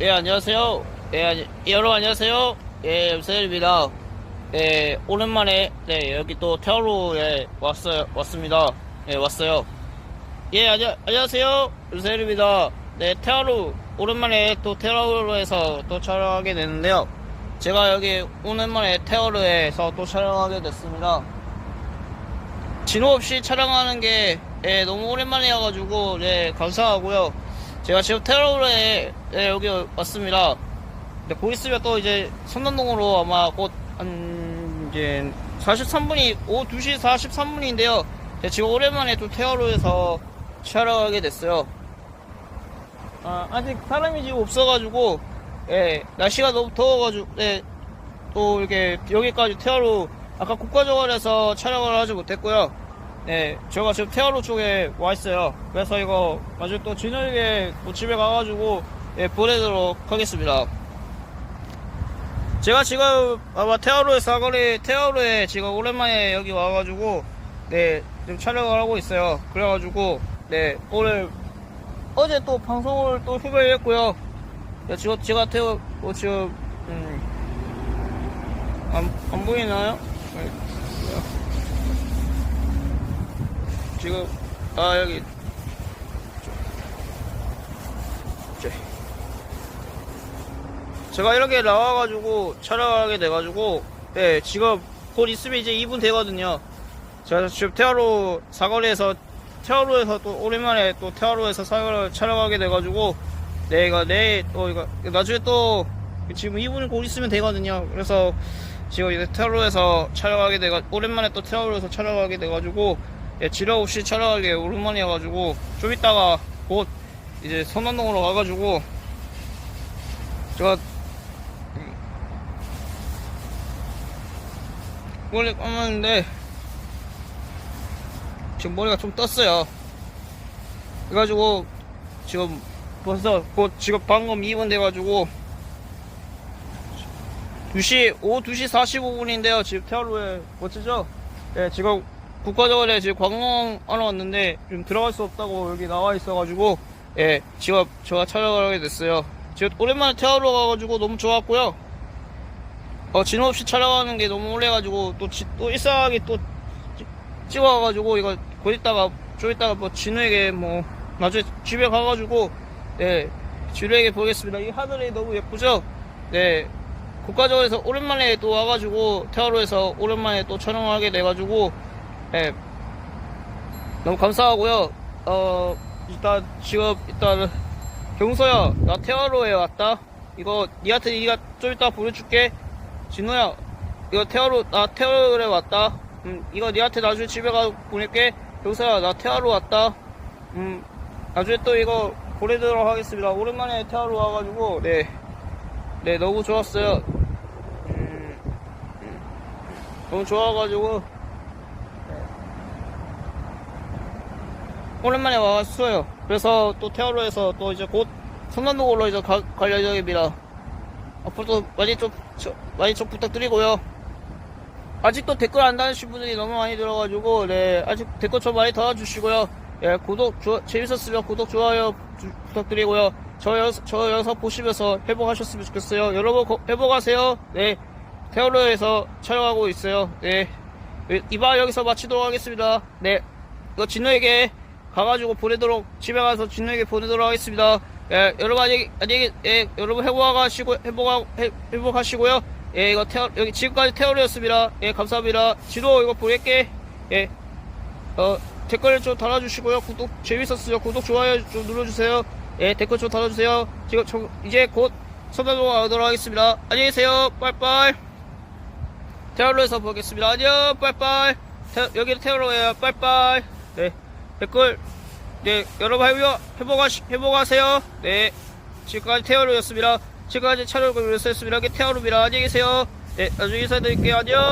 예, 안녕하세요. 예, 아니- 예, 여러분 안녕하세요. 예, 염세일입니다. 예, 오랜만에, 네, 여기 또 테러로에 왔어요, 왔습니다. 예, 왔어요. 예, 안녕, 안녕하세요. 염세일입니다. 네, 테러로, 오랜만에 또 테러로에서 또 촬영하게 됐는데요. 제가 여기 오랜만에 테러로에서 또 촬영하게 됐습니다. 진호 없이 촬영하는 게 예, 너무 오랜만이어가지고 네, 감사하고요. 제가 지금 테러로에 예, 여기 왔습니다. 근데 곧 있으면 또 이제 선남동으로 아마 곧 한 이제 43분이 오후 2시 43분인데요. 지금 오랜만에 또 테러로에서 촬영 하게 됐어요. 아, 아직 사람이 지금 없어가지고 예, 날씨가 너무 더워가지고 예, 또 이렇게 여기까지 테러로 아까 국가정원에서 촬영을 하지 못했고요. 네, 제가 지금 테아로 쪽에 와 있어요. 그래서 이거 나중에 또 진호에게 또 집에 가가지고 예, 보내도록 하겠습니다. 제가 지금 아마 테아로에 사거리 테아로에 지금 오랜만에 여기 와가지고 네 지금 촬영을 하고 있어요. 그래가지고 네 오늘 어제 또 방송을 또 후배를 했고요. 네, 지금 제가 태워 뭐 지금 음, 안, 안 보이나요? 네. 지금 아 여기. 저- 제가 이렇게 나와가지고 촬영하게 돼가지고 네 지금 곧 있으면 이제 2분 되거든요. 제가 지금 테아로 사거리에서 테아로에서 또 오랜만에 또 테아로에서 사거리 촬영하게 돼가지고 네 이거 내일 또 이거 나중에 또 지금 2분이 곧 있으면 되거든요. 그래서 지금 이제 테아로에서 촬영하게 돼가 오랜만에 또 테아로에서 촬영하게 돼가지고 예, 지력 없이 촬영하게 오랜만이어가지고 좀 이따가 곧 이제 선원동으로 가가지고 제가 머리 감았는데 지금 머리가 좀 떴어요 그래가지고 지금 벌써 곧 지금 방금 2분 돼가지고 2시 오후 2시 45분인데요 지금 테아로에 멋지죠? 예 지금 국가적으로 지금 관광 하러 왔는데 좀 들어갈 수 없다고 여기 나와 있어가지고 예 지금 제가 하게 됐어요. 지금 오랜만에 태우러 가가지고 너무 좋았고요. 어 진호 없이 촬영하는 게 너무 오래가지고 또, 지- 또 일상하게 또 찍- 찍어가지고 이거 곧 있다가 좀 있다가 뭐 진호에게 뭐 나중에 집에 가가지고 예 진호에게 보겠습니다. 이 하늘이 너무 예쁘죠? 네. 국가적으로 오랜만에 또 와가지고 테아로에서 오랜만에 또 촬영을 하게 돼가지고 예 너무 감사하고요. 어 일단 지금 일단 경서야 나 테아로에 왔다. 이거 니한테 니가 좀 이따 보내줄게. 진호야 이거 테아로 나 테아로에 왔다. 음 이거 니한테 나중에 집에 가 보낼게. 경서야 나 테아로 왔다. 음 나중에 또 이거 보내도록 하겠습니다. 오랜만에 테아로 와가지고 네. 네, 너무 좋았어요. 음, 음, 너무 좋아가지고, 오랜만에 와왔어요. 그래서 또 테아로에서 또 이제 곧 성남동으로 이제 가, 갈 예정입니다. 앞으로도 많이 좀, 저- 많이 좀 부탁드리고요. 아직도 댓글 안 달으신 분들이 너무 많이 들어가지고, 네, 아직 댓글 좀 많이 달아주시고요. 예, 구독, 조, 재밌었으면 구독, 좋아요 주- 부탁드리고요. 저, 영, 저 영상 보시면서 회복하셨으면 좋겠어요. 여러분, 거- 회복하세요. 네, 테오로에서 촬영하고 있어요. 네, 예, 이번 여기서 마치도록 하겠습니다. 네, 이거 진우에게 가가지고 보내도록, 집에 가서 진우에게 보내도록 하겠습니다. 예, 여러분, 안녕히, 예, 여러분 회복하시고, 회복하, 회, 회복하시고요. 예, 이거 테오, 여기 지금까지 테오로였습니다. 예, 감사합니다. 진우 이거 보낼게. 예. 어, 댓글 좀 달아주시고요. 구독, 재밌었어요. 구독, 좋아요 좀 눌러주세요. 예, 댓글 좀 달아주세요. 지금, 저, 이제 곧 선단동 가도록 하겠습니다. 안녕히 계세요. 빠이빠이. 테러로에서 보겠습니다. 안녕, 빠이빠이. 테, 여기는 테러로예요. 빠이빠이. 네, 댓글, 네, 여러분 회복, 회복하시, 회복하세요. 네, 지금까지 테러로였습니다. 지금까지 했습니다. 여기 테러로입니다. 안녕히 계세요. 네, 나중에 인사드릴게요. 안녕.